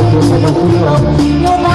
Eu não.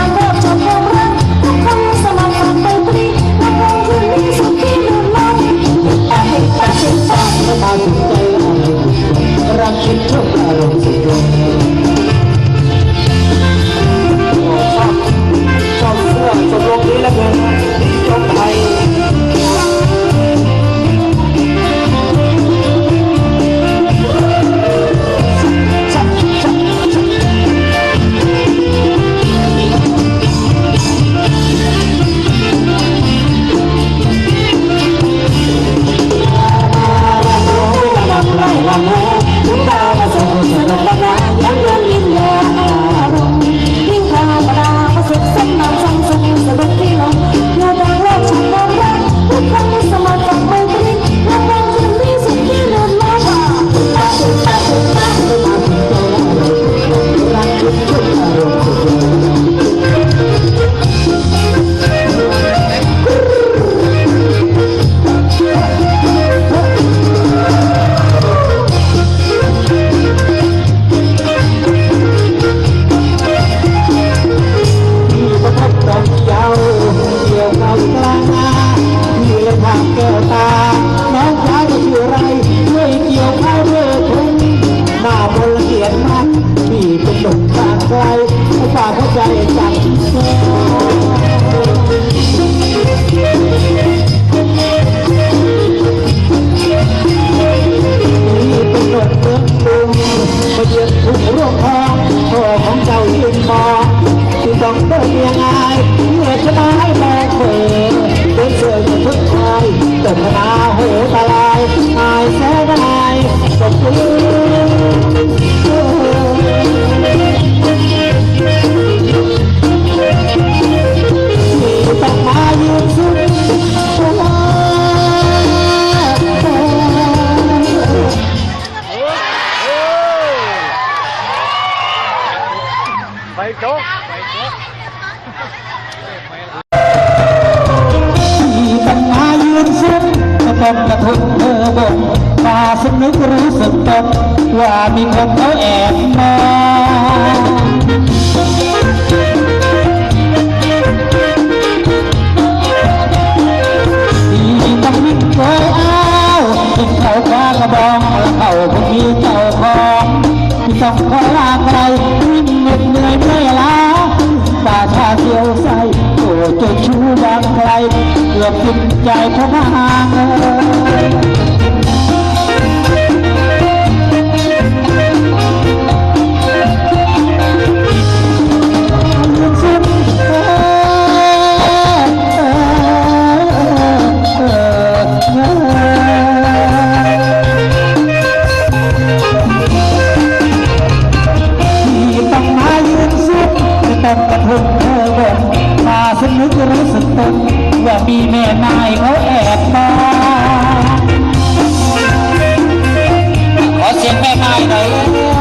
ยนมากพี่เป็นหนุ่มทางไกลผู้าเข้าใจจังมีเป็นหนุ่มเมืองลุงมาเยือนทุ่งร่วงทองพ่อของเจ้ายืนคอที่ต้องเป็นยังไงเมื่อจะตาให้มองเผลอเป็นเสือทุกทายแต่พนาโหตาลายอายแสน Bảy chốt. Bảy chốt. Bằng ai yên xuống, tâm là ลี้ยวซ้าโอ้จะชู้บางไกลเกือบสิ้นใจเพราะมา่นายเขาแอบมาขอเสียงแม่นายหน่อย